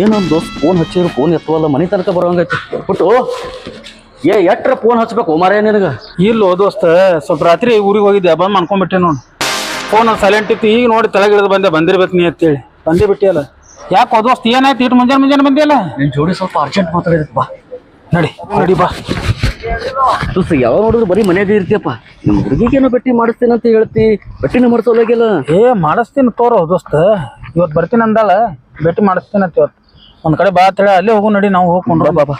ಏನೊಂದು ದೋಸ್ತ್ phone ಹಚ್ಚಿದ್ರು phone ಎತ್ತುವಲ್ಲ ಮನೆ ತನಕ ಬರೋಂಗೈತಿ. ಬಿಟ್ಟು ಏ ಎಟ್ರ ಫೋನ್ ಹಚ್ಬೇಕು ಮಾರೇ ನಿನಗ? ಇಲ್ಲೋ ದೋಸ್ತ ಸ್ವಲ್ಪ ರಾತ್ರಿ ಊರಿಗೆ ಹೋಗಿದ್ದೆ ಬಂದ್ ಮಾಡ್ಕೊಂಡ್ಬಿಟ್ಟೆ ನೋಡಿ. ಫೋನ್ ಸೈಲೆಂಟ್ ಇತ್ತು ಈಗ ನೋಡಿ ತೆಳಗಿಳಿದು ಬಂದೆ ಬಂದಿರ್ಬೇಕು ನೀ ಅಂತೇಳಿ. ಬಂದೇ ಬಿಟ್ಟಿಯಲ್ಲ. ಯಾಕೆ ದೋಸ್ತ ಏನಾಯ್ತು? ಇಟ್ಟು ಮುಂಜಾನೆ ಮುಂಜಾನೆ ಬಂದಿಯಲ್ಲ? ನಿನ್ ಜೋಡಿ ಸ್ವಲ್ಪ ಅರ್ಜೆಂಟ್ ಮಾತಾಡಿದಪ್ಪ ನಡಿ ನಡಿ ಬಾ. ದೋಸ್ತ ಯಾವಾಗ ನೋಡಿದ್ರು ಬರೀ ಮನೆಯಾಗ ಇರ್ತೀಯಪ್ಪ. ನಿಮ್ಮ ಹುಡುಗಿಗೇನು ಬೆಟ್ಟಿ ಮಾಡಿಸ್ತೇನೆ ಅಂತ ಹೇಳ್ತಿ ಬೆಟ್ಟಿನ ಮಾಡಿಸೋಲಾಗಿಲ್ಲ ಏ ಮಾಡಿಸ್ತೀನಿ ತೋರೋ ದೋಸ್ತ. ಇವತ್ತು ಬರ್ತೀನಿ ಅಂದಾಳ. ಭೇಟಿ ಮಾಡಿಸ್ತೇನೆ ಇವತ್ತು ಒಂದ್ ಕಡೆ ಬಾ ಅಂತೇಳಿ ಅಲ್ಲೇ ಹೋಗು ನಡಿ ನಾವು ಹೋಗ್ಕೊಂಡು ಬಾಬಾ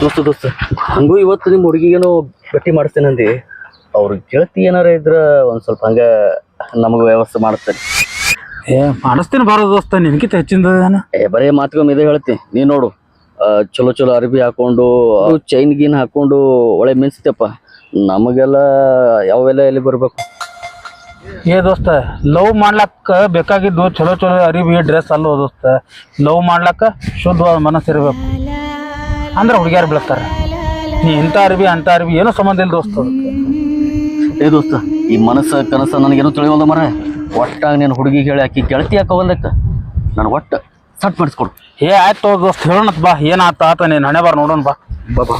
ದೋಸ್ತ ದೋಸ್ತ ಹಂಗೂ ಇವತ್ತು ನಿಮ್ಮ ಹುಡುಗಿಗೇನು ಭೇಟಿ ಮಾಡಿಸ್ತೇನೆ ಅಂದಿ. ಅವ್ರ ಗೆಳತಿ ಏನಾರ ಇದ್ರ ಒಂದ್ ಸ್ವಲ್ಪ ಹಂಗ ನಮಗ ವ್ಯವಸ್ಥೆ ಮಾಡಿಸ್ತೇನೆ ಏ ಮಾಡಿಸ್ತೇನೆ ಬಾರೋ ದೋಸ್ತ ನಿನ್ಕಿತ ಹೆಚ್ಚಿಂದ ಏ ಬರೇ ಮಾತುಗೊಮ್ಮೆ ಇದೇ ಹೇಳ್ತಿ ನೀ ನೋಡು. ಆ, ಚಲೋ ಚಲೋ ಅರಬಿ ಹಾಕೊಂಡು ಚೈನ್ ಗೀನ್ ಹಾಕೊಂಡು ಒಳ್ಳೆ ಮಿನ್ಸ್ತೇಪ್ಪ ನಮಗೆಲ್ಲ ಯಾವೆಲ್ಲ ಎಲ್ಲಿ ಬರ್ಬೇಕು? ಏ ದೋಸ್ತ ಲವ್ ಮಾಡ್ಲಕ್ಕ ಬೇಕಾಗಿದ್ದು ಚಲೋ ಚಲೋ ಅರಿವಿ ಡ್ರೆಸ್ ಅಲ್ಲೋ ದೋಸ್ತ. ಲವ್ ಮಾಡ್ಲಕ್ಕ ಶುದ್ಧವಾದ ಮನಸ್ಸು ಇರ್ಬೇಕು. ಅಂದ್ರೆ ಹುಡುಗಿಯಾರು ಬೀಳ್ತಾರ. ನೀ ಇಂಥ ಅರಿವಿ ಅಂತ ಅರಿವಿ ಏನೋ ಸಂಬಂಧ ಇಲ್ಲ ದೋಸ್ತ. ಏ ದೋಸ್ತ ಈ ಮನಸ್ಸು ಕನಸ ನನಗೇನು ತಿಳಿಯೋಲ್ಲ ಮರ ಒಟ್ಟಾಗ ನೀನು ಹುಡುಗಿ ಹೇಳಿ ಆಕಿ ಗೆಳತಿ ಹಾಕೋ ಒಂದಕ್ಕೆ ನಾನು ಒಟ್ಟ ಸಟ್ ಮಾಡಿಸ್ಕೊಡು. ಏ ಆಯ್ತು ದೋಸ್ತ ಹೇಳೋಣ ಬಾ ಏನಾತ ಆತ ನೀನು ಹಣೆ ಬಾರ ನೋಡೋಣ ಬಾ ಬಾ.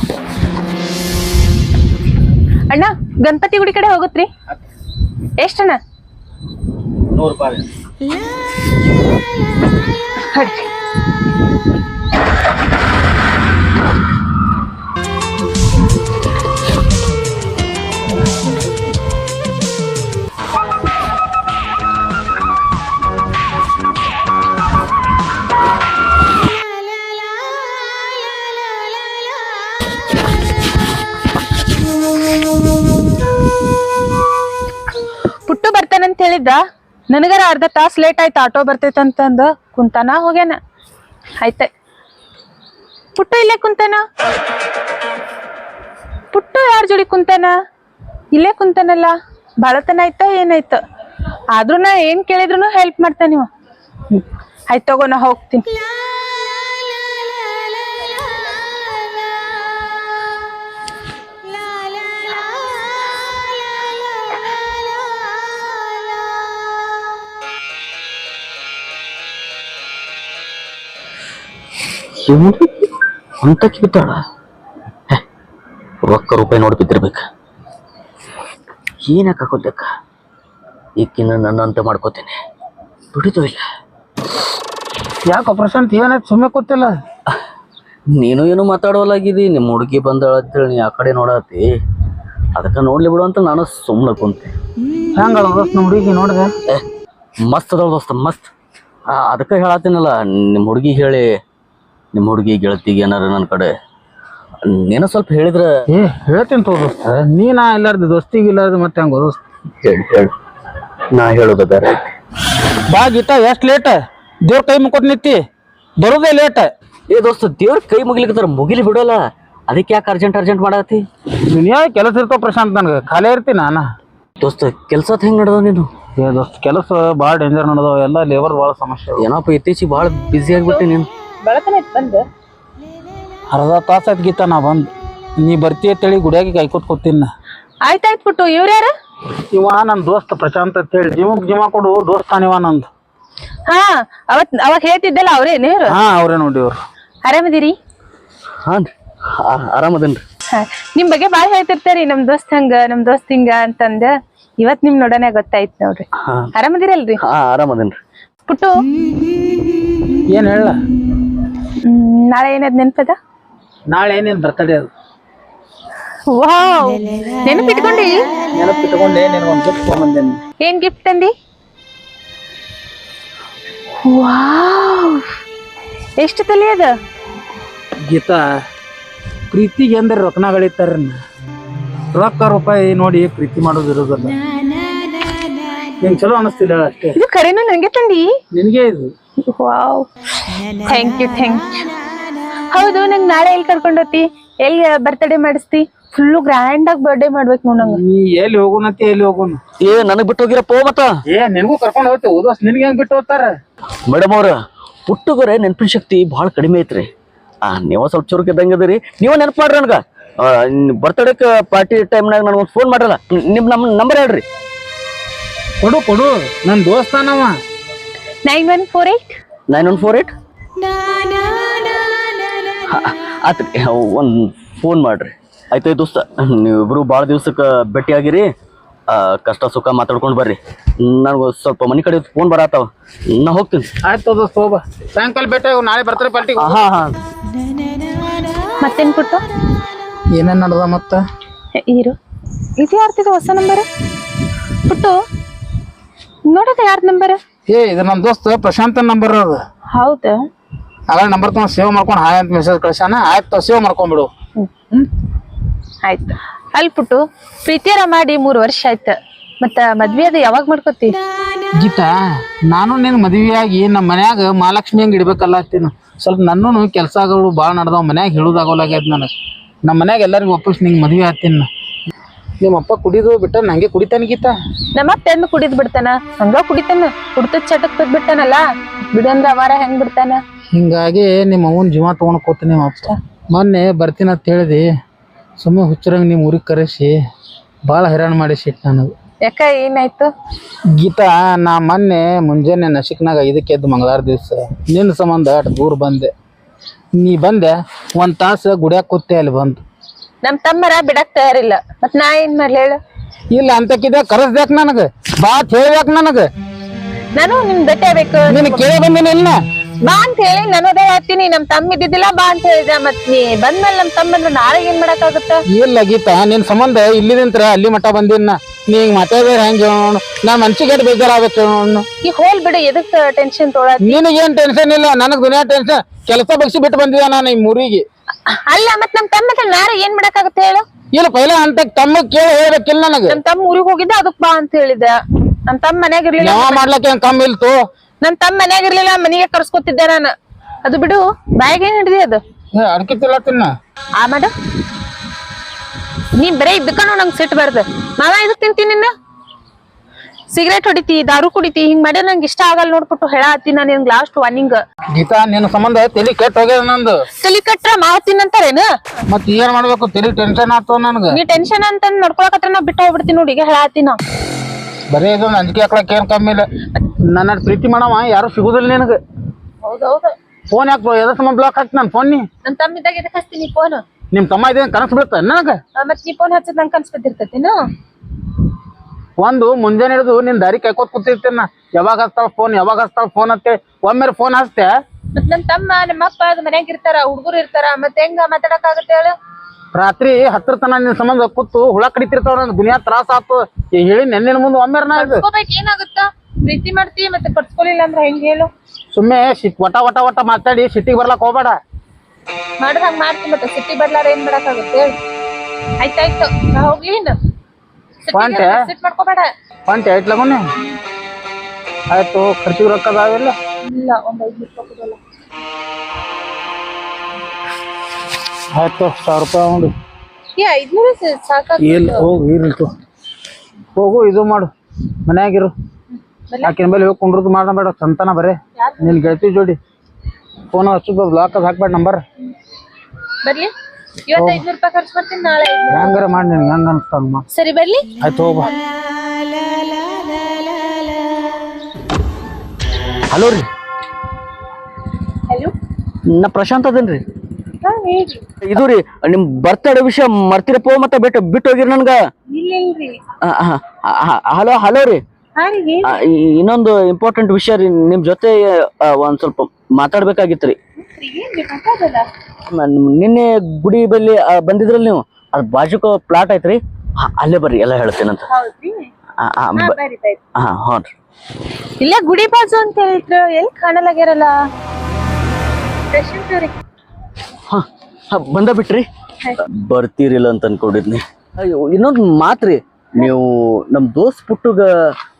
ಅಣ್ಣ ಗಣಪತಿ ಗುಡಿ ಕಡೆ ಹೋಗುತ್ರಿ? ಎಷ್ಟಣ್ಣ? ನೂರು ರೂಪಾಯಿ. ಹಡ್ರಿ ಹೇಳಿದ್ದ ನನಗರ ಅರ್ಧ ತಾಸು ಲೇಟ್ ಆಯ್ತು ಆಟೋ ಬರ್ತೈತಂತಂದ ಕುಂತಾನ, ಹೋಗ್ಯಾನ. ಆಯ್ತೆ ಪುಟ್ಟು ಇಲ್ಲೇ ಕುಂತಾನ? ಪುಟ್ಟು ಯಾರ ಜೋಡಿ ಕುಂತಾನ? ಇಲ್ಲೇ ಕುಂತಾನಲ್ಲ? ಭಾಳತನ ಆಯ್ತ, ಏನಾಯ್ತ? ಆದ್ರೂ ನಾ ಏನ್ ಕೇಳಿದ್ರು ಹೆಲ್ಪ್ ಮಾಡ್ತಾನೀವ ನೀವು ಆಯ್ತು ತಗೋ, ನಾ ಹೋಗ್ತೀನಿ. ಅಂತಕ್ಕೆ ಬಿದ್ದಾಳ ಹೆ, ರೊಕ್ಕ ರೂಪಾಯಿ ನೋಡಿ ಬಿದ್ದಿರ್ಬೇಕು. ಏನಕ್ಕೆ ಹಾಕೋದಕ್ಕ ಈಕಿನ ನನ್ನಂತೆ ಮಾಡ್ಕೋತೇನೆ. ಬಿಡುದು ಇಲ್ಲ. ಯಾಕೆ ಪ್ರಶಾಂತ್ ಏನಾಯ್ತು? ಸುಮ್ಮನೆ ಕೂತಿಲ್ಲ? ನೀನು ಏನು ಮಾತಾಡೋಲಾಗಿದಿ? ನಿಮ್ಮ ಹುಡುಗಿ ಬಂದಾಳ ಅಂತೇಳಿ ನೀ ಆ ಕಡೆ ನೋಡತ್ತಿ ಅದಕ್ಕೆ ನೋಡ್ಲಿ ಬಿಡು ಅಂತ ನಾನು ಸುಮ್ಮನೆ ಕುಂತೆ. ಹೆಂಗಲ್ಲ ದೋಸ್ತ ನಮ್ಮ ಹುಡುಗಿ ನೋಡಿದೆ? ಮಸ್ತ್ ಅದಾವ ದೋಸ್ತ ಮಸ್ತ್. ಅದಕ್ಕೆ ಹೇಳತ್ತೀನಲ್ಲ ನಿಮ್ಮ ಹುಡುಗಿ ಹೇಳಿ ನಿಮ್ಮ ಹುಡುಗಿ ಗೆಳತಿಗೆ ಏನಾರ ನನ್ನ ಕಡೆ ನೀನ ಸ್ವಲ್ಪ ಹೇಳಿದ್ರೆ ಏ ಹೇಳ್ತೀನಿ ತೋ ದೋಸ್ತ ನೀನಾ ಇಲ್ಲಾರ್ದು ದೋಸ್ತಿಗೆ ಇಲ್ಲಾರ್ದು ಮತ್ತೆ ಹಂಗ ದೋಸ್ತ ಹೇಳಿ ಹೇಳು. ನಾ ಹೇಳೋದು ಬೇರೆ. ಬಾ ಗೀತಾ ಎಷ್ಟು ಲೇಟ್ ದೇವ್ರ ಕೈ ಮುಗಿ ನಿತ್ತಿ. ಬರೋದೇ ಲೇಟ್ ಏ ದೋಸ್ತ ದೇವ್ರ ಕೈ ಮುಗಿಲಿಕ್ಕೆ ಮುಗಿಲಿ ಬಿಡೋಲ್ಲ. ಅದಕ್ಕೆ ಯಾಕೆ ಅರ್ಜೆಂಟ್ ಅರ್ಜೆಂಟ್ ಮಾಡತ್ತಿ ದುನಿಯಾ ಕೆಲಸ ಇರ್ತಾವ ಪ್ರಶಾಂತ್ ನನಗೆ? ಖಾಲಿ ಇರ್ತೀನಿ ನಾನು. ದೋಸ್ತ ಕೆಲಸ ಹೆಂಗ್ ನಡೆದ ನೀನು? ಏ ದೋಸ್ತ ಕೆಲಸ ಭಾಳ ಡೇಂಜರ್ ನಡೆದವ ಎಲ್ಲ ಲೇಬರ್ ಭಾಳ ಸಮಸ್ಯೆ. ಏನಪ್ಪ ಇತ್ತೀಚಿಗೆ ಭಾಳ ಬ್ಯುಸಿ ಆಗ್ಬಿಟ್ಟೆ ನೀನು. ಭಾಳತನ ಬಂದ. ಅರ್ಧ ತಾಸ ಆಯ್ತು ಗೀತಾ ನಾ ಬಂದು. ನೀ ಬರ್ತೀಯ ಅಂತೇಳಿ ಗುಡಿಯಾಗಿ ಕೈಕೊತ್ ಕೂತೀನಿ ನಾ ಆಯ್ತಾಯ್ತು ಬಿಟ್ಟು ಇವ್ರು ಯಾರು? ಇವ ನನ್ ದೋಸ್ತ ಪ್ರಶಾಂತ್ ಅಂತೇಳಿ ಜಿಮಕ್ ಜಿಮ ಕೊಡು ದೋಸ್ತಾನಿವ ನಂದು. ಹಾ ಅವತ್ ಅವಾಗ ಹೇಳ್ತಿದ್ದಲ್ಲ ಅವ್ರೇ ನೀವ್ರು? ಹಾ ಅವ್ರೇ ನೋಡಿ ಅವ್ರು ಆರಾಮದಿರಿ ಹಾಂ ಆರಾಮದೇನ್ರಿ. ಹಾ, ನಿಮ್ ಬಗ್ಗೆ ಬಾಳ್ ಹೇಳ್ತಿರ್ತಾರಿ ನಮ್ ದೋಸ್ತ್ ಹಂಗ ನಮ್ ದೋಸ್ತ್ ಹಿಂಗ ಅಂತಂದ. ಇವತ್ ನಿಮ್ ನೋಡನೆ ಗೊತ್ತಾಯ್ತು ನೋಡ್ರಿ. ಹಾಂ. ಆರಾಮದಿರಲ್ರಿ ಹಾ ಆರಾಮದೇನ್ರಿ. ಪುಟ್ಟು? ಏನ್ ಹೇಳ? ನಾಳೆ ಏನದ್ ನೆನ್ಪದ? ನಾಳೆ ಏನೇನ್ ಬರ್ತಡೆ ಅದು? ವಾವ್! ನೆನಪಿಟ್ಕೊಂಡಿ. ನೆನಪಿಟ್ಕೊಂಡೆ ಒಂದು ಗಿಫ್ಟ್ ತೊಗೊಂಬಂದೇನಿ ಏನ್ ಗಿಫ್ಟ್ ತಂದಿ? ವಾವ್! ಎಷ್ಟು ತಲೆ ಅದ? ಗೀತಾ ಪ್ರೀತಿಗೆ ಅಂದ್ರೆ ರೊಕ್ಕನ ಗಳಿತಾರ ರೊಕ್ಕ ರೂಪಾಯಿ ನೋಡಿ ಪ್ರೀತಿ ಮಾಡೋದು ಇರೋದಲ್ಲ. ನಿಂಗೆ ಚಲೋ ಅನಿಸ್ತಿಲ್ಲ ಅಷ್ಟೇ. ಇದು ಕರೆನು ನನ್ಗೆ ತಂದಿ? ನಿನಗೆ ಇದು. Wow thank you thank you ಹೌದು ನಂಗೆ ನಾಳೆ ಎಲ್ಲಿ ಕರ್ಕೊಂಡು ಹೋಗ್ತಿ ಎಲ್ಲಿ ಬರ್ತ್ಡೇ ಮಾಡಿಸ್ತಿ? ಫುಲ್ಲು ಗ್ರ್ಯಾಂಡ್ ಆಗಿ ಬರ್ಡೇ ಮಾಡ್ಬೇಕು ನೋಡ್ ನಂಗೆ. ನೀ ಎಲ್ಲಿ ಹೋಗೋಣತಿ ಎಲ್ಲಿ ಹೋಗೋಣ ಏ ನನಗೆ ಬಿಟ್ಟು ಹೋಗಿರಪ್ಪ ಮತ್ತ? ಏ ನಿನಗೂ ಕರ್ಕೊಂಡು ಹೋಗ್ತಿ ಓದೋಸ್ ನಿನಗೆ ಹೆಂಗ್ ಬಿಟ್ಟು ಹೋಗ್ತಾರ? ಮೇಡಮ್ ಅವ್ರ ಹುಟ್ಟುಗರೆ ನೆನಪಿನ ಶಕ್ತಿ ಭಾಳ ಕಡಿಮೆ ಐತ್ರಿ. ಆ ನೀವು ಸ್ವಲ್ಪ ಚುರುಕ್ ಇದ್ದಂಗೆ ಅದರಿ. ನೀವು ನೆನಪು ಮಾಡ್ರಿ ನನಗೆ. ಬರ್ತಡೇಕ್ ಪಾರ್ಟಿ ಟೈಮ್ನಾಗ ನನಗೊಂದು ಫೋನ್ ಮಾಡ್ರಲ್ಲ. ನಿಮ್ಮ ನಮ್ಮ ನಂಬರ್ ಹೇಳ್ರಿ. ಕೊಡು ಕೊಡು. ನನ್ನ ದೋಸ್ತಾನವ. Nine one four eight nine one four eight? ಆತ್ರಿ ಒಂದು ಫೋನ್ ಮಾಡ್ರಿ. ಆಯ್ತು ದೋಸ್ತ ನೀವಿಬ್ರು ಭಾಳ ದಿವ್ಸಕ್ಕೆ ಭೇಟಿಯಾಗಿರಿ. ಆಗಿರಿ ಕಷ್ಟ ಸುಖ ಮಾತಾಡ್ಕೊಂಡು ಬರ್ರಿ. ನನಗೆ ಸ್ವಲ್ಪ ಮನೆ ಕಡೆ ಫೋನ್ ಬರತ್ತಾವ ನಾ ಹೋಗ್ತೀನಿ. ಆಯ್ತು ದೋಸ್ತ ಹೋಗ. ಸಾಯಂಕಾಲ ಭೇಟಿ ನಾಳೆ ಬರ್ತಾರೆ ಪಾರ್ಟಿ ಹಾಂ ಹಾಂ. ಮತ್ತೇನು ಕೊಟ್ಟು ಏನೇನು ನಡ್ದ ಮತ್ತೆ? ಇರು. ಇದು ಯಾರ್ತಿದು ಹೊಸ ನಂಬರ್? ಪುಟ್ಟು ನೋಡದ ಯಾರ್ದು ನಂಬರ್? ಏ ಇದು ನಮ್ಮ ದೋಸ್ತ ಪ್ರಶಾಂತ್ ನಂಬರ್ ಅದು. ಹೌದಾ? ಆಗ ನಂಬರ್ ತಗೊಂಡು ಸೇವ್ ಮಾಡ್ಕೊಂಡು ಹಾಯ್ ಅಂತ ಮೆಸೇಜ್ ಕಳ್ಸಾನ ಆಯ್ತು ಸೇವ್ ಮಾಡ್ಕೊಂಡ್ಬಿಡು ಆಯ್ತು. ಅಲ್ಲಿ ಪುಟ್ಟು ಪ್ರೀತಿಯರ ಮಾಡಿ ಮೂರು ವರ್ಷ ಆಯ್ತು. ಮತ್ತ ಮದ್ವೆ ಅದು ಯಾವಾಗ ಮಾಡ್ಕೋತಿ? ಗೀತಾ ನಾನು ನಿನ್ ಮದುವೆಯಾಗಿ ನಮ್ಮ ಮನ್ಯಾಗ ಮಹಾಲಕ್ಷ್ಮಿ ಹಂಗೆ ಇಡ್ಬೇಕಲ್ಲ ಅತ್ತೀನಿ. ಸ್ವಲ್ಪ ನನ್ನೂ ಕೆಲಸಗಳು ಭಾಳ ನಡೆದವ ಮನ್ಯಾಗ ಹೇಳೋದಾಗೋಲಾಗ್ಯದ ನನಗೆ. ನಮ್ಮ ಮನ್ಯಾಗ ಎಲ್ಲರಿಗೂ ಒಪ್ಪಿಸಿ ನಿಂಗೆ ಮದುವೆ ಆಗ್ತೀನಿ. ನಿಮ್ಮ ಅಪ್ಪ ಕುಡಿದು ಬಿಟ್ಟ ನಂಗೆ ಕುಡಿತಾನ ಗೀತಾ. ನಮ್ಮಪ್ಪ ತೆಂದು ಕುಡಿದ್ ಬಿಡ್ತಾನ? ಹಂಗ ಕುಡಿತಾನ? ಕುಡ್ತದ ಚಟಕ್ ಬಿದ್ ಬಿಡ್ತಾನಲ್ಲ ಬಿಡಂದ್ರ ಅವಾರ ಹೆಂಗ್ ಬಿಡ್ತಾನ? ಹಿಂಗಾಗಿ ನಿಮ್ಮ ಅವನ ಜೀವ ತಗೊಂಡ್ ಕೂತ ನಿಮ್ಮ ಅಪ್ಪ. ಮೊನ್ನೆ ಬರ್ತೀನಿ ಅಂತ ಹೇಳಿದಿ. ಸುಮ್ಮನೆ ಹುಚ್ಚರಂಗ್ ನಿಮ್ಮ ಊರಿಗೆ ಕರೆಸಿ ಭಾಳ ಹೈರಾಣ ಮಾಡಿಸಿಟ್ ನನಗೆ ಯಾಕ ಏನಾಯ್ತು? ಗೀತಾ ನಾ ಮೊನ್ನೆ ಮುಂಜಾನೆ ನಶಿಕ್ನಾಗ ಐದಕ್ಕೆ ಎದ್ದು ಮಂಗಳವಾರ ದಿವಸ ನಿನ್ನ ಸಂಬಂಧ ಅಷ್ಟು ದೂರ ಬಂದೆ. ನೀ ಬಂದೆ ಒಂದು ತಾಸು ಗುಡಿಯಾಗ ಕೂತೆ ಅಲ್ಲಿ ಬಂದು. ನಮ್ ತಮ್ಮರ ಬಿಡಕ್ ತಯಾರಿಲ್ಲ. ಮತ್ ನಾ ಏನ್ ಮಾಡ್ಲಿ ಹೇಳು? ಇಲ್ಲ ಅಂತಕ್ಕಿದೆ ಕರೆಸ್ಬೇಕು ನನಗೆ. ಬಾತ್ ಹೇಳ್ಬೇಕ್ ನನಗೆ. ನಾನು ನಿಮ್ ಭೇಟಿ ಆಗ್ಬೇಕು ನೀನು ಕೇಳಿ ಬಂದಿನ ಇಲ್ಲ ಬಾ ಅಂತ ಹೇಳಿ ನಾನು ಅದೇ ಹೇಳ್ತೀನಿ ನಮ್ ತಮ್ಮ ಇದ್ದಿದ್ದಿಲ್ಲ ಬಾ ಅಂತ ಹೇಳಿದೆ. ಮತ್ ನೀ ಬಂದ್ಮೇಲೆ ನಮ್ ತಮ್ಮನ ನಾಳೆ ಏನ್ ಮಾಡಕ್ ಆಗುತ್ತ ಇಲ್ಲ ಗೀತಾ ನಿನ್ ಸಂಬಂಧ ಇಲ್ಲಿದಿಂತ್ರ ಅಲ್ಲಿ ಮಠ ಬಂದಿನ ನೀ ಮತ್ತೆ ಬೇರೆ ಹೆಂಗೆ ಹೇಳೋಣ ನಾ ಮನ್ಸಿಗೆ ಬೇಜಾರಾಗತ್ತೆ ಹೇಳೋಣ ಈ ಹೋಲ್ ಬಿಡು ಎದಕ್ ಟೆನ್ಷನ್ ತೊಗೊಳತ್ ನಿನಗೇನ್ ಟೆನ್ಷನ್ ಇಲ್ಲ ನನಗೆ ದುನಿಯಾ ಟೆನ್ಷನ್ ಕೆಲಸ ಬಗ್ಸಿ ಬಿಟ್ಟು ಬಂದಿದ್ದ ನಾನು ಈ ಊರಿಗೆ ಅಲ್ಲ ಮತ್ ನಮ್ ತಮ್ಮ ನಾರ ಏನ್ ಮಾಡಕ್ ಹೇಳು? ಇಲ್ಲ ಪೈಲ ಅಂತ ತಮ್ಮ ಕೇಳಿ ಹೇಳ್ಬೇಕಿಲ್ಲ ನನಗೆ. ನಮ್ ತಮ್ಮ ಊರಿಗೆ ಹೋಗಿದ್ದೆ ಅದಕ್ ಬಾ ಅಂತ ಹೇಳಿದ್ದೆ. ನಮ್ ತಮ್ಮ ಮನ್ಯಾಗ ಇರ್ಲಿಲ್ಲ ಯಾವ ಮಾಡ್ಲಕ್ಕೆ ಏನ್ ಕಮ್ಮಿ ಇಲ್ತು? ನಮ್ ತಮ್ಮ ಮನ್ಯಾಗ ಇರ್ಲಿಲ್ಲ ಮನೆಗೆ ಕರ್ಸ್ಕೊತಿದ್ದೆ ನಾನು. ಅದು ಬಿಡು ಬಾಯಿಗೆ ಏನ್ ಹಿಡಿದಿ ಅದು? ಅಡ್ಕೆ ತಿನ್ನ. ಆ ಮಾಡು. ನೀ ಬರೇ ಇದ್ದಕ್ಕೂ ನಂಗೆ ಸಿಟ್ಟು ಬರ್ದ. ಮಾವ ಇದು ತಿಂತೀನಿ ನಿನ್ನ? ಸಿಗರೇಟ್ ಹೊಡಿತಿ ದಾರು ಕುಡಿತಿ ಹಿಂಗ್ ಮಾಡಿ ನಂಗೆ ಇಷ್ಟ ಆಗಲ್ಲ ನೋಡ್ಬಿಟ್ಟು ಹೇಳತ್ತಿ ನಾನು ನಿನ್ಗೆ ಲಾಸ್ಟ್ ವಾರ್ನಿಂಗ್ ಗೀತಾ ನಿನ್ನ ಸಂಬಂಧ ತಲಿ ಕೆಟ್ಟ ಹೋಗ್ಯದ ನಂದು. ತಲಿ ಕಟ್ರ ಮಾವ ತಿನ್ನಂತಾರೇನು ಮತ್ ಏನ್ ಮಾಡ್ಬೇಕು? ತಲಿ ಟೆನ್ಷನ್ ಆತು ನನ್ಗ. ನೀ ಟೆನ್ಷನ್ ಅಂತ ನೋಡ್ಕೊಳಕತ್ರ ನಾ ಬಿಟ್ಟು ಹೋಗ್ಬಿಡ್ತೀನಿ ನೋಡಿ ಈಗ ಹೇಳತ್ತಿ ನಾ ಬರೀ ಇದು ನಂಜಿಕೆ ಹಾಕ್ಲಕ್ ಏನ್ ಕಮ್ಮಿ ಇಲ್ಲ. ನನ್ನ ಪ್ರೀತಿ ಮಾಡವ ಯಾರು ಸಿಗುದಿಲ್ಲ ನಿನಗ. ಹೌದೌದು ಫೋನ್ ಯಾಕೆ ಎದ್ರ ಸಮ ಬ್ಲಾಕ್ ಹಾಕ್ತಿ ನನ್ನ ಫೋನ್ ನೀ? ನನ್ ತಮ್ಮಿದ್ದಾಗ ಎದಕ್ ಹಚ್ತೀನಿ ಫೋನ್ ನಿಮ್ ತಮ್ಮ ಇದೇನ್ ಕನಸು ಬೀಳ್ತ ನನಗ? ಮತ್ ನೀ ಫೋನ್ ಹಚ್ಚದ್ ನಂಗೆ ಕನ್ಸ್ಬಿಟ್ಟಿರ್ತೈತಿನ ಒಂದು ಮುಂಜಾನೆ ಹಿಡಿದು ನಿನ್ ದಾರಿ ಕೈಕೋತ್ ಕೂತಿರ್ತೇನ. ಯಾವಾಗ ಹಚ್ತಾಳ ಫೋನ್ ಯಾವಾಗ ಹಚ್ತಾಳ ಫೋನ್ ಅಂತೆ. ಒಮ್ಮೆ ಫೋನ್ ಹಚ್ತೆ. ಮತ್ ನನ್ ತಮ್ಮ ನಮ್ಮ ಅಪ್ಪ ಅದು ಮನ್ಯಾಗ ಇರ್ತಾರ ಹುಡುಗರು ಇರ್ತಾರ ಮತ್ತೆ ಹೆಂಗ ಮಾತಾಡಕ್ ಆಗತ್ತೆ ಹೇಳು? ರಾತ್ರಿ ಹತ್ರ ತನ ನಿನ್ ಸಂಬಂಧ ಕೂತು ಹುಳ ಕಡಿತಿರ್ತಾವ ನನ್ ದುನಿಯಾ ತ್ರಾಸ ಆತು. ಹೇಳಿ ನೆನ್ನೆ ಮುಂದೆ ಒಮ್ಮೆ ನಾ ಇದು ಏನಾಗುತ್ತ? ಪ್ರೀತಿ ಮಾಡ್ತಿ ಮತ್ತೆ ಕಟ್ಸ್ಕೊಲಿಲ್ಲ ಅಂದ್ರೆ ಹೆಂಗ್ ಹೇಳು? ಸುಮ್ಮನೆ ಸಿಟ್ ವಟ ವಟ ವಟ ಮಾತಾಡಿ ಸಿಟ್ಟಿಗೆ ಬರ್ಲಕ್ ಹೋಗ್ಬೇಡ. ಮಾಡ್ರ ಹಂಗ ಮಾಡ್ತಿ ಮತ್ತೆ ಸಿಟ್ಟಿ ಬರ್ಲಾರ ಏನ್ ಮಾಡಕ್ ಆಗುತ್ತೆ ಹೇಳು? ಆಯ್ತಾಯ್ತು ನಾ ಹೋಗ್ಲಿ ಇನ್ನು. ಪಾಂಟೆ? ಸಿಟ್ ಮಾಡ್ಕೋಬೇಡ. ಪಂಚ ಐಟ್ ಲಗುನೆ? ಆಯ್ತು ಖರ್ಚಿಗೆ ರೊಕ್ಕ ಅದಾವಿಲ್ಲ ಇಲ್ಲ? ಒಂದ್ ಐದ್ ರೂಪಾಯಿ ಕೊಡಲ್ಲ. ಆಯ್ತು ಸಾವಿರ ರೂಪಾಯಿ ಉಂಡು. ಏ ಐದ್ನೂರು ಸಾಕಾಗ ಇಲ್ಲ ಹೋಗು ಇರ್ಲಿತ್ತು ಹೋಗು ಇದು ಮಾಡು. ಮನ್ಯಾಗಿರು ಆಕಿನ ಮೇಲೆ ಹೋಗಿ ಕುಂಡ್ರದ್ದು ಮಾಡಬೇಡ ಸಂತಾನ ಬರೇ. ನಿನ್ ಗೆಳತಿ ಜೋಡಿ. ಫೋನ್ ಹಚ್ಚು ಬ್ಲಾಕ್ ಹಾಕ್ಬೇಡ ನಂಬರ್. ಬರ್ಲಿ. ಇವತ್ತು ಐದ್ನೂರು ರೂಪಾಯಿ ಖರ್ಚು ಮಾಡ್ತೀನಿ ನಾಳೆ ಐದ್ನೂರು. ಹೆಂಗಾರ ಮಾಡಿ ನಿನ್ಗೆ ಹೆಂಗ ಅನ್ಸ್ತಾನ ಸರಿ ಬರ್ಲಿ? ಆಯ್ತು ಹಲೋ ರೀ. ಹಲೋ? ನಾ ಪ್ರಶಾಂತ್ ಅದೇನ್ರಿ ಹಾ ಇದು ರೀ ನಿಮ್ ಬರ್ತಡೆ ವಿಷಯ ಮರ್ತಿರಪ್ಪ ಮತ್ತೆ ಬಿಟ್ಟು ಬಿಟ್ಟು ಹೋಗಿರಿ ನನ್ಗ? ಇಲ್ಲ ಇಲ್ರಿ ಹಲೋ ಹಲೋ ರೀ. ಹಾ ರೀ ಹೇಳಿ. ಆ, ಈ- ಇನ್ನೊಂದು ಇಂಪಾರ್ಟೆಂಟ್ ವಿಷಯ ರೀ ನಿಮ್ ಜೊತೆ ಆ, ಒಂದ್ ಸ್ವಲ್ಪ ಮಾತಾಡ್ಬೇಕಾಗಿತ್ತು ರೀ. ನಿನ್ನೆ ಗುಡಿ ಬಲ್ಲಿ ಬಂದಿದ್ರಲ್ಲಿ ನೀವು? ಅದ್ ಬಾಜುಕ ಪ್ಲಾಟ್ ಐತ್ರಿ? ಅಲ್ಲೇ ಬರ್ರಿ ಎಲ್ಲ ಹೇಳ್ತೇನಂತ ಹಾ ಹ್ಞೂ ರೀ. ಇಲ್ಲೇ ಗುಡಿ ಬಾಜು ಅಂತ ಹೇಳಿದ್ರು ಎಲ್ಲಿ ಕಾಣಲಾಗ್ಯಾರಲ್ಲ? ಹಾ ಬಂದ ಬಿಟ್ರಿ. ಬರ್ತೀರಿಲ್ಲ ಅಂತ ಅನ್ಕೊಂಡಿದ್ನಿ. ಅಯ್ಯೋ ಇನ್ನೊಂದು ಮಾತ್ರಿ. ನೀವು ನಮ್ ದೋಸ್ತ್ ಪುಟ್ಟುಗ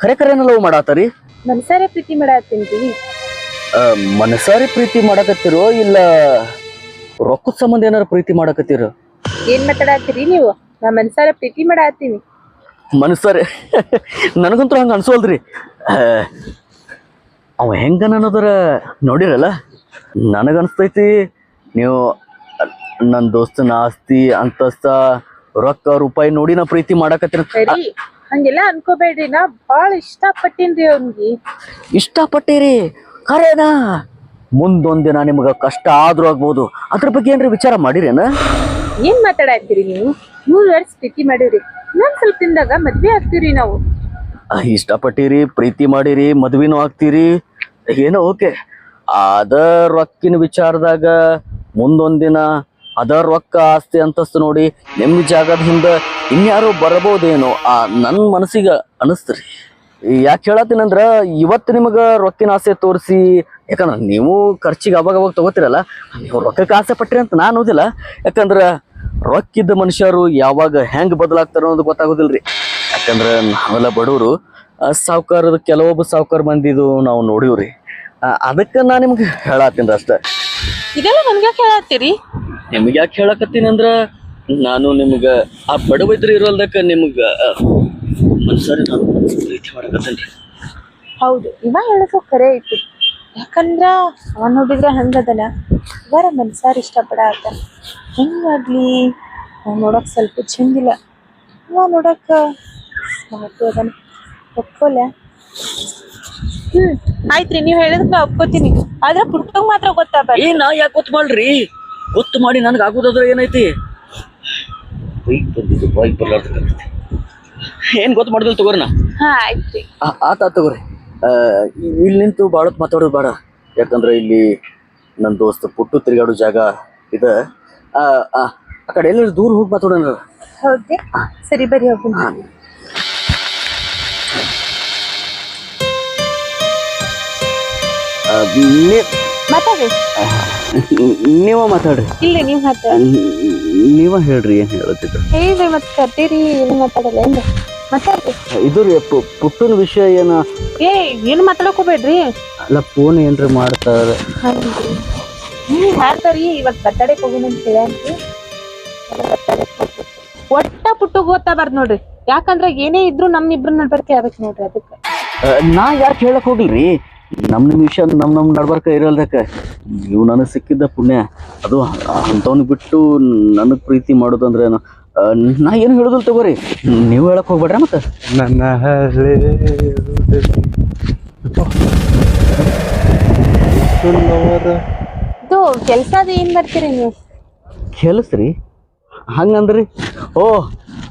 ಕರೆ ಖರೇನ ಲವ್ ಮಾಡಾತಾರಿ? ಮನ್ಸಾರೆ ಪ್ರೀತಿ ಮಾಡತ್ತೀನಿ ಮನಸಾರಿ ಪ್ರೀತಿ ಮಾಡಕತ್ತಿರೋ ಇಲ್ಲ ರೊಕ್ಕದ ಸಂಬಂಧ ಏನಾರ ಪ್ರೀತಿ ಮಾಡಕತ್ತೀರ? ಏನ್ ಮಾತಾಡತ್ತೀರಿ ನೀವು? ನಾ ಮನ್ಸಾರ ಪ್ರೀತಿ ಮಾಡತ್ತೀನಿ. ಮನಸ್ಸಾರೆ ನನಗಂತೂ ಹಂಗ ಅನ್ಸೋಲ್ರಿ ಆ, ಅವ ಹೆಂಗ ಅನ್ನೋದರ ನೋಡಿರಲ್ಲ? ನನಗನ್ಸ್ತೈತಿ ನೀವು ನನ್ನ ದೋಸ್ತನ ಆಸ್ತಿ ಅಂತಸ್ತ ರೊಕ್ಕ ರೂಪಾಯಿ ನೋಡಿ ನಾ ಪ್ರೀತಿ ಮಾಡಕತ್ತೀರ ಸರಿ ಹಂಗೆಲ್ಲ ಅನ್ಕೋಬೇಡ್ರಿ. ನಾ ಬಹಳ ಇಷ್ಟ ಪಟ್ಟೀನ್ರಿ ಅವ್ನಿಗೆ. ಇಷ್ಟಪಟ್ಟಿರಿ? ಖರೇನಾ? ಮುಂದೊಂದಿನ ನಿಮ್ಗೆ ಕಷ್ಟ ಆದ್ರೂ ಆಗ್ಬೋದು. ಅದ್ರ ಬಗ್ಗೆ ಏನ್ರಿ ವಿಚಾರ ಮಾಡಿರೇನ? ಏನ್ ಮಾತಾಡತ್ತೀರಿ ನೀವು? ಮೂರು ವರ್ಷ ಪ್ರೀತಿ ಮಾಡಿರಿ. ನಾನು ಸ್ವಲ್ಪ ತಿಂದಾಗ ಮದ್ವೆ ಆಗ್ತೀರಿ ನಾವು. ಇಷ್ಟಪಟ್ಟಿರಿ ಪ್ರೀತಿ ಮಾಡಿರಿ ಮದ್ವಿನೂ ಆಗ್ತೀರಿ. ಏನೋ ಓಕೆ. ಅದ ರೊಕ್ಕಿನ ವಿಚಾರದಾಗ ಮುಂದೊಂದಿನ ಅದ ರೊಕ್ಕ ಆಸ್ತಿ ಅಂತಸ್ತು ನೋಡಿ ನಿಮ್ಮ ಜಾಗದ ಹಿಂದೆ ಇನ್ಯಾರೋ ಬರಬಹುದೇನೋ ಆ ನನ್ನ ಮನಸ್ಸಿಗೆ ಅನಿಸ್ತ್ರಿ. ಯಾಕೆ ಹೇಳತ್ತೀನಂದ್ರ ಇವತ್ತು ನಿಮಗೆ ರೊಕ್ಕಿನ ಆಸೆ ತೋರಿಸಿ ಯಾಕಂದ್ರೆ ನೀವು ಖರ್ಚಿಗೆ ಅವಾಗ ಅವಾಗ ತಗೋತಿರಲ್ಲ ನೀವು ರೊಕ್ಕಕ್ಕೆ ಆಸೆ ಪಟ್ಟಿರಿ ಅಂತ ನಾನು ಓದಿಲ್ಲ. ಯಾಕಂದ್ರೆ ರೊಕ್ಕಿದ್ದ ಮನುಷ್ಯರು ಯಾವಾಗ ಹೆಂಗೆ ಬದಲಾಗ್ತಾರೋ ಅನ್ನೋದು ರೀ ಯಾಕಂದ್ರೆ ನಾವೆಲ್ಲ ಬಡವರು ಸಾವುಕಾರದ ಕೆಲವೊಬ್ಬ ಸಾವುಕಾರ ಮಂದಿದು ನಾವು ನೋಡಿವ್ರಿ. ಅದಕ್ಕೆ ನಾನು ನಿಮ್ಗೆ ಹೇಳತ್ತೀನಿ ಅಷ್ಟೇ. ಇದೆಲ್ಲ ನನ್ಗೆ ಹೇಳತ್ತೀರಿ? ನಿಮ್ಗೆ ಯಾಕೆ ಹೇಳಕತ್ತೀನಿ ಅಂದ್ರ ನಾನು ನಿಮ್ಗೆ ಆ ಬಡವೈತ್ರಿ ಇರೋಲ್ದಕ್ಕೆ ನಿಮ್ಗ ಮನ್ಸರಿ ನಾನು ಪ್ರೀತಿ ಮಾಡಕತ್ತೇನ್ರಿ ಹೌದು ಇವ ಹೇಳೋದು ಕರೆ ಇತ್ತು ಯಾಕಂದ್ರ ಅವನ್ ನೋಡಿದ್ರೆ ಹಂಗದಲ್ಲ ಇವರ ಮನ್ಸಾರ್ ಇಷ್ಟಪಡ ಆತ ಹೆಂಗಾಗ್ಲಿ ಅವ ನೋಡಕ್ ಸ್ವಲ್ಪ ಚಂದಿಲ್ಲ. ಅವ ನೋಡಕ್ ಅದನ್ನ ಅದನ. ಒಪ್ಕೊಲ್ಲ ಹ್ಮ್ ಆಯ್ತ್ರಿ ನೀವ್ ಹೇಳಿದ್ರೆ ನಾ ಒಪ್ಕೋತೀನಿ. ಆದ್ರೆ ಪುಟ್ಟಂಗ್ ಮಾತ್ರ ಗೊತ್ತಾಗ ಏ ನಾ ಯಾಕೆ ಗೊತ್ತು ಮಾಡ್ರಿ? ಗೊತ್ತು ಮಾಡಿ ನನ್ಗೆ ಆಗುದಾದ್ರೆ ಏನೈತಿ? ಬೈಕ್ ಬಂದಿದ್ದು ಬೈಕ್ ಬರ್ಲಾರ್ದಕ್ಕಂತೈತಿ ಏನ್ ಗೊತ್ತು ಮಾಡಿದ್ರು ತಗೋರಿ ನಾ. ಹಾ ಆಯ್ತ್ರಿ ಆ- ಆತ ಆತ್ ತಗೋರಿ. ಇಲ್ಲಿ ನಿಂತು ಬಾಳತ್ ಮಾತಾಡೋದು ಬೇಡ. ಯಾಕಂದ್ರೆ ಇಲ್ಲಿ ನನ್ನ ದೋಸ್ತ ಪುಟ್ಟು ತಿರುಗಾಡೋ ಜಾಗ ಇದೆ. ಆ ಆ ಆ ಕಡೆ ಎಲ್ಲರೂ ದೂರ ಹೋಗಿ ಮಾತಾಡೋಣ ಸರಿ ಬರಿ ಹೋಗೋಣ ನೀ- ಮಾತಾಡ್ರಿ. ನೀವ ಮಾತಾಡ್ರಿ. ಇಲ್ಲ ನೀವ್ ಮಾತಾಡ್ರಿ. ನೀವ ಹೇಳ್ರಿ ಏನ್ ಹೇಳತ್ತಿದ್ರು? ಹೇಳ್ರಿ ಮತ್ ಕರ್ತೀರಿ ಏನು ಮಾತಾಡಲ್ಲ ಏನ್ರಿ? ಮಾತಾಡ್ರಿ. ಇದು ರೀ ಪು- ಪುಟ್ಟನ ವಿಷಯ ಏನ? ಏ ಏನು ಮಾತಾಡಕ್ ಹೋಗ್ಬೇಡ್ರಿ ಅಲ್ಲ ಫೋನ್ ಏನ್ರಿ ಮಾಡ್ತಾರ? ಹ್ಮ್ ಮಾಡ್ತಾರಿ. ಇವತ್ ಕಟ್ಟಡಕ್ಕೆ ಹೋಗೋಣ ಅಂತ ಹೇಳಿ ಒಟ್ಟ ಪುಟ್ಟು ಗೊತ್ತಾಬಾರ್ದು ನೋಡ್ರಿ. ಯಾಕಂದ್ರೆ ಏನೇ ಇದ್ರು ನಮ್ ಇಬ್ರು ನಡ್ಬರ್ಕೆ ಆಗ್ಬೇಕು ನೋಡ್ರಿ ಅದಕ್ಕೆ. ನಾ ಯಾಕೆ ಹೇಳಕ್ ಹೋಗಿಲ್ರಿ ನಮ್ ನಿಮಿಷ ನಮ್ಮ ನಮ್ಮ ನಮ್ ನಡ್ಬರ್ಕ ಇರಲ್ದಕ್ಕ. ನೀವು ನನಗೆ ಸಿಕ್ಕಿದ್ದ ಪುಣ್ಯ. ಅದು ಅಂಥವ್ನಿಗೆ ಬಿಟ್ಟು ನನಗೆ ಪ್ರೀತಿ ಮಾಡೋದಂದ್ರೆ ಏನು ನಾ ಏನು ಹೇಳುದಿಲ್ಲ ತಗೋರಿ. ನೀವು ಹೇಳಕ್ಕೆ ಹೋಗ್ಬೇಡ್ರಿ ಮತ್ತೆ? ನನ್ನ ಕೆಲಸ ಇದು ಕೆಲ್ಸ ಅದು ಏನ್ ಮಾಡ್ತೀರಿ ನೀವು? ಕೆಲಸ ರೀ ಹಂಗಂದ್ರಿ? ಓ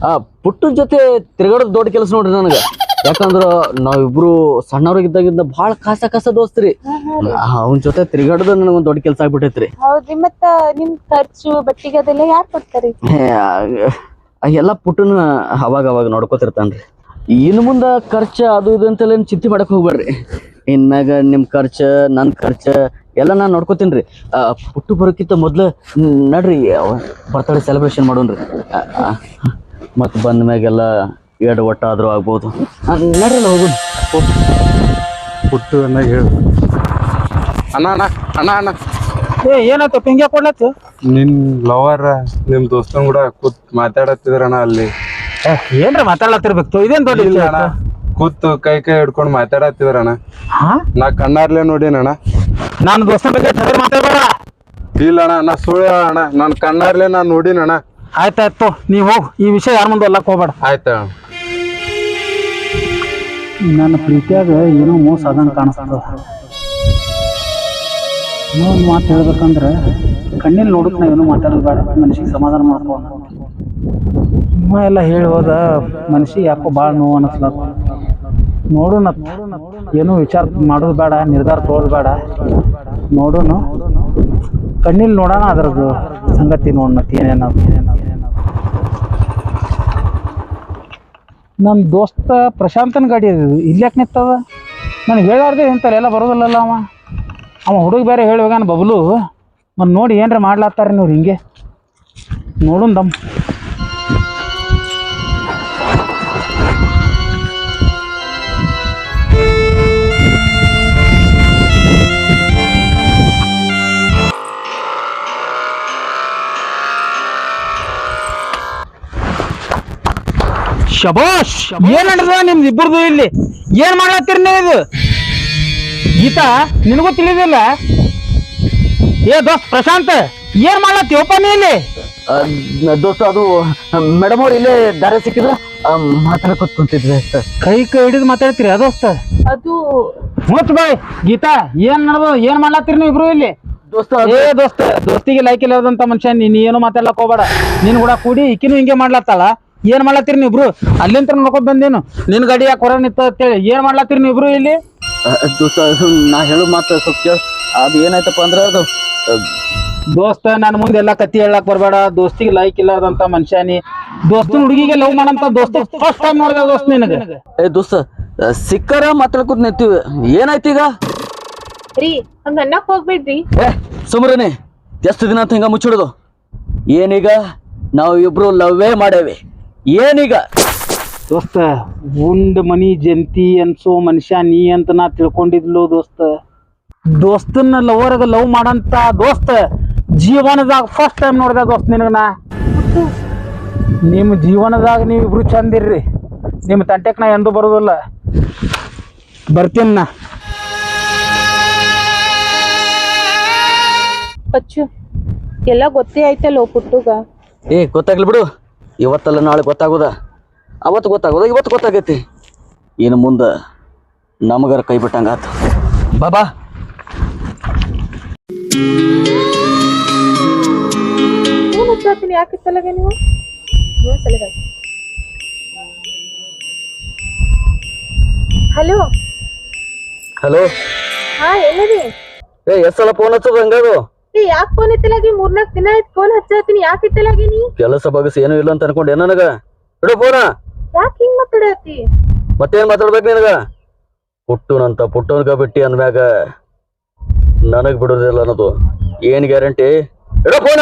ಆ ಪುಟ್ಟದ ಜೊತೆ ತಿರುಗಾಡೋದು ದೊಡ್ಡ ಕೆಲಸ ನೋಡ್ರಿ ನನಗೆ. ಯಾಕಂದ್ರ ನಾವಿಬ್ರು ಸಣ್ಣವ್ರಿಗಿದ್ದಾಗಿಂದ ಭಾಳ ಕಾಸ ಕಾಸ ದೋಸ್ತ್ರಿ ಅವನ್ ಜೊತೆ ತಿರ್ಗಾಡೋದು ನನಗೊಂದು ದೊಡ್ಡ ಕೆಲಸ ಆಗ್ಬಿಟ್ಟೈತ್ರಿ ಹೌದ್ರಿ ಮತ್ತ ನಿಮ್ ಖರ್ಚು ಬಟ್ಟಿಗೆ ಅದೆಲ್ಲ ಯಾರ್ ಕೊಡ್ತಾರಿ? ಎಲ್ಲ ಪುಟ್ಟನ ಅವಾಗ ಅವಾಗ ನೋಡ್ಕೋತಿರ್ತಾನ್ರಿ. ಇನ್ ಮುಂದೆ ಖರ್ಚು ಅದು ಇದು ಅಂತೆಲ್ಲ ಏನ್ ಚಿಂತೆ ಮಾಡಕ್ ಹೋಗ್ಬೇಡ್ರಿ ಇನ್ಮ್ಯಾಗ ನಿಮ್ಮ ಖರ್ಚು ನನ್ನ ಖರ್ಚ ಎಲ್ಲ ನಾನ್ ನೋಡ್ಕೋತೀನಿ ರೀ ಪುಟ್ಟು ಬರೋಕ್ಕಿಂತ ಮೊದ್ಲು ನಡ್ರಿ ಬರ್ತಡೇ ಸೆಲೆಬ್ರೇಷನ್ ಮಾಡೋನ್ರಿ ಮತ್ ಬಂದ ಮ್ಯಾಗೆಲ್ಲ ಎರಡು ಒಟ್ಟ ಆದರೂ ಆಗ್ಬೋದು ನಡ್ರಲ್ಲ ಹೋಗು ಹುಟ್ಟು ಅನ್ನ ಹೇಳು. ಅಣ್ಣ ಅಣ್ಣ ಅಣ್ಣ ಅಣ್ಣ. ಏ ಏನಾಯ್ತು? ಪಿಂಗ್ಯ ಕೊಡ್ಲತ್ತು? ನಿನ್ ಲವರ್ ನಿಮ್ ದೋಸ್ತನ್ ಕೂಡ ಕೂತ್ ಮಾತಾಡತ್ತಿದ್ರಣ್ಣ ಅಲ್ಲಿ. ಏ, ಏನ್ರಿ ಮಾತಾಡ್ಲತ್ತಿರ್ಬೇಕು? ಇದೇನ್ ದೊಡ್ಡ ಇಲ್ಲ ಅಣ್ಣ. ಕೂತು ಕೈ ಕೈ ಹಿಡ್ಕೊಂಡು ಮಾತಾಡತ್ತಿದ್ರಣ್ಣ ಹಾ? ನಾ ಕಣ್ಣಾರ್ಲೆ ನೋಡಿನಣ್ಣ ನಾನು ದೋಸ್ತನ ಬಗ್ಗೆ ಸರಿ ಮಾತಾಡ್ಬೇಡ. ಇಲ್ಲ ಅಣ್ಣ ನಾ ಸುಳ್ಳು ಅಣ್ಣ. ನಾನು ಕಣ್ಣಾರ್ಲೆ ನಾ ನೋಡಿನಣ್ಣ ಆಯ್ತಾಯ್ತು ನೀವು ಹೋಗ್. ಈ ವಿಷಯ ಯಾರ ಮುಂದೆ ಅಲ್ಲಕ್ ಹೋಗ್ಬೇಡ. ಆಯ್ತ ನನ್ನ ಪ್ರೀತಿಯಾಗ ಏನೋ ಮೋಸ ಆದಂಗೆ ಕಾಣಿಸ್ತದ. ಏನೋ ಒಂದು ಮಾತು ಹೇಳ್ಬೇಕಂದ್ರೆ ಕಣ್ಣಿಲ್ಲಿ ನೋಡಕ್ ನಾ ಏನೋ ಮಾತಾಡೋದು ಬೇಡ ಮನುಷ್ಯಗೆ ಸಮಾಧಾನ ಮಾಡ್ಕೋ. ಅಮ್ಮ ಎಲ್ಲ ಹೇಳಿ ಹೋದ ಮನುಷ್ಯ ಯಾಕೋ ಭಾಳ ನೋವು ಅನಿಸ್ಲತ್ತ ನೋಡೋಣ ಏನೂ ವಿಚಾರ ಮಾಡೋದು ಬೇಡ, ನಿರ್ಧಾರ ತೊಗೊಳೋದು ಬೇಡ. ನೋಡೋಣ ಕಣ್ಣಿಲ್ಲಿ ನೋಡೋಣ ಅದ್ರದ್ದು ಸಂಗತಿ ನೋಡೋಣ ಏನೇನು ನಮ್ಮ ದೋಸ್ತ ಪ್ರಶಾಂತನ ಗಾಡಿ ಅದು ಇಲ್ಲಿ ಯಾಕೆ ನಿಂತದ? ನನಗೆ ಹೇಳಾರ್ದೆ ಇಂಥಲ್ಲ ಎಲ್ಲ ಬರೋದಲ್ಲಲ್ಲ ಅವ. ಅವ ಹುಡುಗ ಬೇರೆ ಹೇಳಿ ಹೋಗ್ಯಾನ ಬಬ್ಲು ಮತ್ತು ನೋಡಿ ಏನ್ರ ಮಾಡ್ಲಾತ್ತಾರೆ ನೋಡಿ ಹಿಂಗೆ. ನೋಡೋಣ ದಮ್. ಶಬಾಷ್ ಏನ್ ನಡೆದ ನಿಮ್ದು ಇಬ್ಬರದು ಇಲ್ಲಿ? ಏನ್ ಮಾಡ್ಲತ್ತೀರಿ ನೀವು ಇದು? ಗೀತ ನಿನಗೂ ತಿಳಿದಿಲ್ಲ? ಏ ದೋಸ್ತ್ ಪ್ರಶಾಂತ್ ಏನ್ ಮಾಡ್ಲತ್ತೀವಪ್ಪ ನೀ ಇಲ್ಲಿ? ದೋಸ್ತ ಅದು ಮೇಡಮ್ ಅವ್ರು ಇಲ್ಲೇ ದಾರಿ ಸಿಕ್ಕಿದ್ರ? ಮಾತಾಡ್ಕೊತ ಕುಂತಿದ್ವಿ. ಅಷ್ಟೇ ಕೈ ಕೈ ಹಿಡಿದು ಮಾತಾಡ್ತೀರಿ ಅದೋಸ್ತ ದೋಸ್ತ? ಅದು ಮತ್ ಬಾಯ್ ಗೀತಾ ಏನ್ ನಡೆದು ಏನ್ ಮಾಡ್ಲಾತ್ತೀರಿ ನೀವು ಇಬ್ರು ಇಲ್ಲಿ? ದೋಸ್ತ ಏ ದೋಸ್ತ ದೋಸ್ತಿಗೆ ಲೈಕ್ ಇಲ್ಲದಂತ ಮನುಷ್ಯ ನೀನ್ ಏನು ಮಾತಾಡ್ಲಕ್ ಹೋಗ್ಬೇಡ. ನೀನ್ ಕೂಡ ಕೂಡಿ ಈಕಿನೂ ಹಿಂಗೆ ಮಾಡ್ಲತ್ತಾಳ. ಏನ್ ಮಾಡ್ಲತ್ತೀರಿ ನೀವು ಇಬ್ರು ಅಲ್ಲಿಂತ ನೋಡ್ಕೊಂಡ್ ಬಂದೇನು? ನಿನ್ ಗಾಡಿ ಯಾಕೆ ಹೊರ ನಿಂತ ಅಂತೇಳಿ. ಏನ್ ಮಾಡ್ಲತ್ತೀರಿ ನೀವು ಇಬ್ರು ಇಲ್ಲಿ ದೋಸ್ತ ನಾ ಹೇಳು ಮಾತು ಸ್ವಲ್ಪ ಕೇಳ. ಅದು ಏನಾಯ್ತಪ್ಪ ಅಂದ್ರೆ ಅದು ದೋಸ್ತ ನನ್ನ ಮುಂದೆ ಎಲ್ಲಾ ಕತ್ತಿ ಹೇಳಕ್ ಬರ್ಬೇಡ. ದೋಸ್ತಿಗೆ ಲೈಕ್ ಇಲ್ಲದಂತ ಮನುಷ್ಯನಿ. ದೋಸ್ತನ ಹುಡುಗಿಗೆ ಲವ್ ಮಾಡಂತ ದೋಸ್ತ ಫಸ್ಟ್ ಟೈಮ್ ನೋಡಿದ ದೋಸ್ತ ನಿನಗೆ. ಏ ದೋಸ್ತ ಸಿಕ್ಕರ ಸಿಕ್ಕಾರ ಮಾತಾಡ್ಕೊತ ನಿಂತೀವಿ. ಏನಾಯ್ತು ಈಗ? ರೀ ಹಂಗ ಅನ್ನಕ್ ಹೋಗ್ಬೇಡ್ರಿ. ಏ ಸುಮ್ರನೆ ಎಷ್ಟು ದಿನ ಅಂತ ಹಿಂಗ ಮುಚ್ಚಿಡೋದು? ಏನೀಗ ನಾವು ಇಬ್ರು ಲವ್ವೇ ಮಾಡೇವಿ. ಏನೀಗ? ದೋಸ್ತ ಉಂಡ್ ಮನಿ ಜಂತಿ ಅನ್ಸೋ ಮನುಷ್ಯ ನೀ ಅಂತ ನಾ ತಿಳ್ಕೊಂಡಿದ್ಲು ದೋಸ್ತ. ದೋಸ್ತನ್ನ ಲವರ್ಗ ಲವ್ ಮಾಡಂತ ದೋಸ್ತ ಜೀವನದಾಗ ಫಸ್ಟ್ ಟೈಮ್ ನೋಡಿದ ದೋಸ್ತ ನಿನಗ ನಾ. ನಿಮ್ಮ ಜೀವನದಾಗ ನೀವು ಇಬ್ರು ಚಂದಿರ್ರಿ ನಿಮ್ಮ ತಂಟೆಕ್ ನಾ ಎಂದೂ ಬರೋದಿಲ್ಲ. ಬರ್ತೀನಿ ನಾ. ಪಚ್ಚು ಎಲ್ಲ ಗೊತ್ತೇ ಆಯ್ತಲ್ಲ ಪುಟ್ಟುಗ? ಏ ಗೊತ್ತಾಗ್ಲಿ ಬಿಡು. ಇವತ್ತಲ್ಲ ನಾಳೆ ಗೊತ್ತಾಗೋದ? ಅವತ್ತು ಗೊತ್ತಾಗೋದ ಇವತ್ತು ಗೊತ್ತಾಗೈತಿ. ಇನ್ನು ಮುಂದೆ ನಮಗರ ಕೈ ಬಿಟ್ಟಂಗಾತು. ಬಾಬಾ. ಏನ್ ಹಚ್ಚಾತೀನಿ ಯಾಕೆ ತಲೆಗೆ ನೀವು ಹಲೋ ಹಲೋ ಹಾ ಎಲ್ಲಿದೆ? ಏ ಎಸ್ ಸಲ ಫೋನ್ ಹಚ್ಚೋದು ಹಂಗದು? ಏ ಯಾಕೆ ಫೋನ್ ಎತ್ತಲಾಗಿ? ಮೂರ್ನಾಲ್ಕು ದಿನ ಆಯ್ತು ಫೋನ್ ಹಚ್ಚಾತೀನಿ ಯಾಕೆ ಎತ್ತಲಾಗಿ ನೀ? ಕೆಲಸ ಬಗಸ ಏನೂ ಇಲ್ಲ ಅಂತ ಅನ್ಕೊಂಡೆ. ನನಗ? ಇಡು ಫೋನ ಯಾಕೆ ಹಿಂಗ್ ಮಾತಾಡತಿ ಮತ್ತೇನ್ ಮಾತಾಡ್ಬೇಕು ನಿನಗ? ಪುಟ್ಟುನಂತ ಪುಟ್ಟನ್ಗ ಬಿಟ್ಟಿ ಅಂದ್ಮ್ಯಾಗ ನನಗ್ ಬಿಡೋದಿಲ್ಲ ಅನ್ನೋದು. ಏನ್ ಗ್ಯಾರಂಟಿ? ಇಡೋ ಫೋನ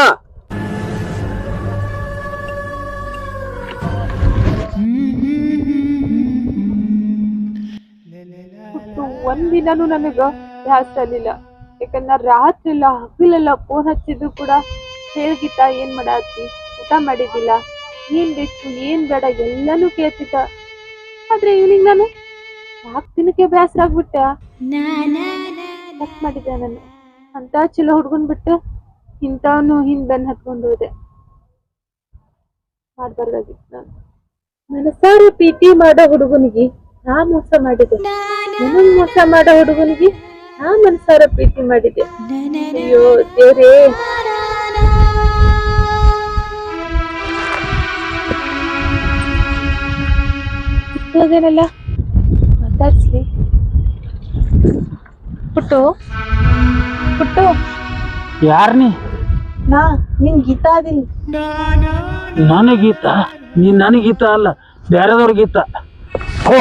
ನನಗೆ ನನಗ ಬ್ಯಾಸಲಿಲ್ಲ ಯಾಕಂದ್ರ ರಾತ್ರಿ ಎಲ್ಲ ಹಗಲೆಲ್ಲ ಫೋನ್ ಹಚ್ಚಿದ್ರು ಕೂಡ ಹೇಳ್ಗಿತ್ತ ಏನ್ ಮಾಡಾತಿ ಊಟ ಮಾಡಿದಿಲ್ಲ ಏನ್ ಬೇಕು, ಏನ್ ಬೇಡ, ಎಲ್ಲಾನು ಕೇಳ್ತಿದ್ದ. ಆದ್ರೆ ಇವ್ನಿಗ್ ನಾನು ಯಾಕೆ ದಿನಕ್ಕೆ ಬೇಸರ ಆಗ್ಬಿಟ್ಟ. ತಪ್ಪು ಮಾಡಿದ್ದೆ ನಾನು. ಅಂತ ಚಲೋ ಹುಡ್ಗನ್ ಬಿಟ್ಟು ಇಂಥವನು ಹಿಂದ್ ಬೆನ್ ಹತ್ಕೊಂಡು ಹೋದೆ. ಮಾಡ್ಬಾರ್ದಾಗಿತ್ತು ನಾನು. ಮನಸಾರು ಪಿ ಟಿ ಮಾಡೋ ಹುಡುಗನಿಗೆ, ನಾ ಮೋಸ ಮಾಡಿದೆ. ನನ್ನ ಮೋಸ ಮಾಡೋ ಹುಡುಗನಿಗೆ ನಾ ಮನಸಾರ ಪ್ರೀತಿ ಮಾಡಿದೆ ಅಯ್ಯೋ ದೇವ್ರೇ. ಹೋದೇನಲ್ಲ ಮಾತಾಡ್ಸ್ಲಿ. ಪುಟ್ಟು. ಪುಟ್ಟು. ಯಾರ್ ನೀ? ನಾ ನಿನ್ ಗೀತಾ ಅದಿನಿ. ನನಗೀತ? ನೀ ನನಗೀತ ಅಲ್ಲ ಬೇರೆದವ್ರ ಗೀತ ಓ